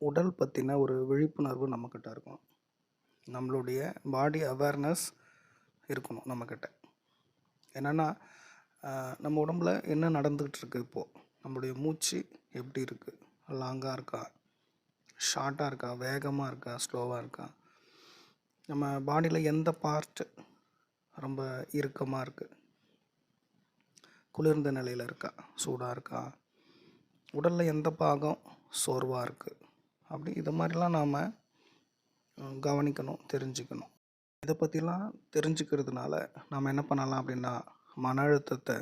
உடல் பற்றின ஒரு விழிப்புணர்வு நம்மக்கிட்ட இருக்கணும். நம்மளுடைய பாடி அவேர்னஸ் இருக்கணும் நம்மக்கிட்ட. என்னென்னா நம்ம உடம்புல என்ன நடந்துக்கிட்டு இருக்கு இப்போது நம்மளுடைய மூச்சு எப்படி இருக்குது லாங்காக இருக்கா? ஷார்ட்டாக இருக்கா? வேகமாக இருக்கா? ஸ்லோவாக இருக்கா? நம்ம பாடியில் எந்த பார்ட்டு ரொம்ப இறுக்கமாக இருக்குது குளிர்ந்த நிலையில் இருக்கா? சூடாக இருக்கா? உடலில் எந்த பாகம் சோர்வாக இருக்குது அப்படி இது மாதிரிலாம் நாம் கவனிக்கணும் தெரிஞ்சுக்கணும். இதை பற்றிலாம் தெரிஞ்சுக்கிறதுனால நாம் என்ன பண்ணலாம் அப்படின்னா மன அழுத்தத்தை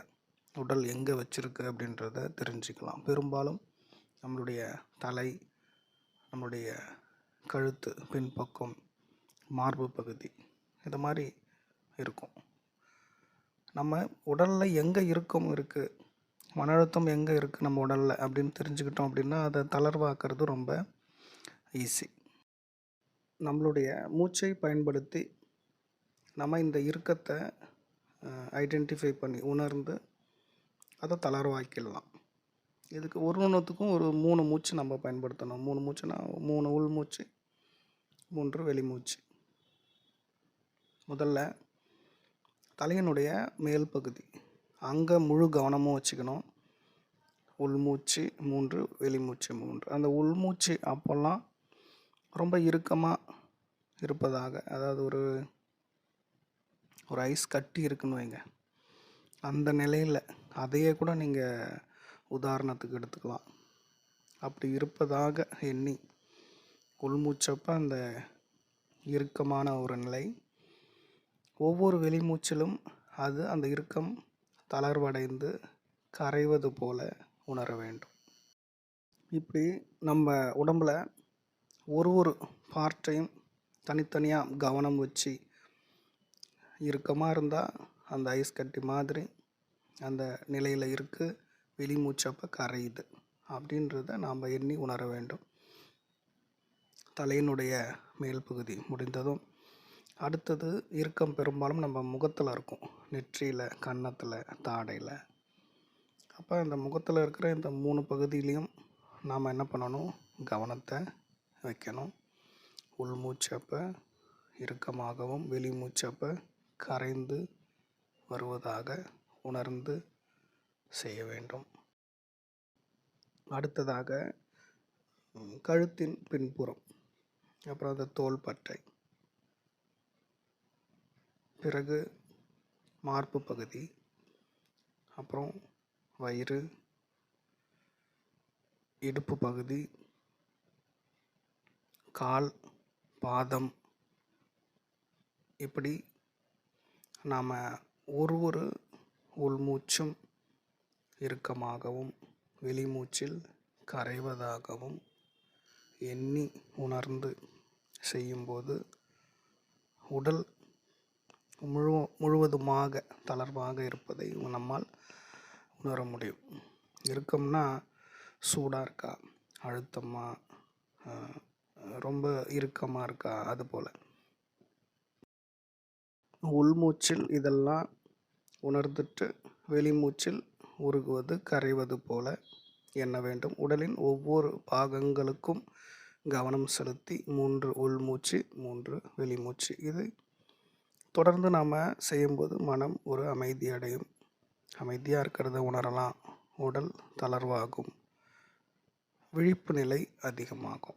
உடல் எங்கே வச்சுருக்கு அப்படின்றத தெரிஞ்சுக்கலாம். பெரும்பாலும் நம்மளுடைய தலை நம்மளுடைய கழுத்து பின்பக்கம் மார்பு பகுதி இது மாதிரி இருக்கும். நம்ம உடலில் எங்கே இருக்கும் இருக்குது மன அழுத்தம் எங்கே இருக்குது நம்ம உடலில் அப்படின்னு தெரிஞ்சுக்கிட்டோம் அப்படின்னா அதை தளர்வாக்குறது ரொம்ப ஈஸி நம்மளுடைய மூச்சை பயன்படுத்தி நம்ம இந்த இறுக்கத்தை ஐடென்டிஃபை பண்ணி உணர்ந்து அதை தளர்வாக்கிடலாம் இதுக்கு ஒரு ஒன்றுத்துக்கும் ஒரு மூணு மூச்சு நம்ம பயன்படுத்தணும். மூணு மூச்சுனா மூணு உள் மூச்சு மூன்று வெளிமூச்சு முதல்ல தலையினுடைய மேல் பகுதி. அங்கே முழு கவனமும் வச்சுக்கணும். உள்மூச்சு மூன்று வெளிமூச்சு மூன்று. அந்த உள்மூச்சு அப்போல்லாம் ரொம்ப இறுக்கமாக இருப்பதாக அதாவது ஒரு ஒரு ஐஸ் கட்டி இருக்குன்னு வைங்க. அந்த நிலையில் அதையே கூட நீங்கள் உதாரணத்துக்கு எடுத்துக்கலாம். அப்படி இருப்பதாக எண்ணி உள்மூச்சப்போ அந்த இறுக்கமான ஒரு நிலை ஒவ்வொரு வெளிமூச்சிலும் அது அந்த இறுக்கம் தளர்வடைந்து கரைவது போல உணர வேண்டும். இப்படி நம்ம உடம்புல ஒரு ஒரு பார்ட்டையும் தனித்தனியாக கவனம் வச்சு இறுக்கமாக இருந்தால் அந்த ஐஸ் கட்டி மாதிரி அந்த நிலையில் இருக்குது வெளிமூச்சப்போ கரையுது அப்படின்றத நாம் எண்ணி உணர வேண்டும். தலையினுடைய மேல் பகுதி முடிந்ததும் அடுத்தது இறுக்கம் பெரும்பாலும் நம்ம முகத்தில் இருக்கும். நெற்றியில் கன்னத்தில் தாடையில். அப்போ இந்த முகத்தில் இருக்கிற இந்த மூணு பகுதியிலையும் நாம் என்ன பண்ணணும்? கவனத்தை வைக்கணும். உள் மூச்சப்போ இறுக்கமாகவும் வெளி மூச்சப்போ கரைந்து வருவதாக உணர்ந்து செய்ய வேண்டும். அடுத்ததாக கழுத்தின் பின்புறம் அப்புறம் அந்த தோள்பட்டை பிறகு மார்பு பகுதி அப்புறம் வயிறு இடுப்பு பகுதி கால் பாதம் இப்படி நாம் ஒரு ஒரு உள்மூச்சும் இறுக்கமாகவும் வெளிமூச்சில் கரைவதாகவும் எண்ணி உணர்ந்து செய்யும்போது உடல் முழு முழுவதுமாக தளர்வாக இருப்பதை நம்மால் உணர முடியும். இருக்கம்னா சூடாக இருக்கா அழுத்தமாக ரொம்ப இறுக்கமாக இருக்கா? அது போல். உள்மூச்சில் இதெல்லாம் உணர்ந்துட்டு வெளிமூச்சில் உருகுவது கரைவது போல எண்ண வேண்டும்? உடலின் ஒவ்வொரு பாகங்களுக்கும் கவனம் செலுத்தி மூன்று உள்மூச்சு மூன்று வெளிமூச்சு. இது தொடர்ந்து நாம் செய்யும்போது மனம் ஒரு அமைதி அடையும். அமைதியாக இருக்கிறத உணரலாம். உடல் தளர்வாகும். விழிப்பு நிலை அதிகமாகும்.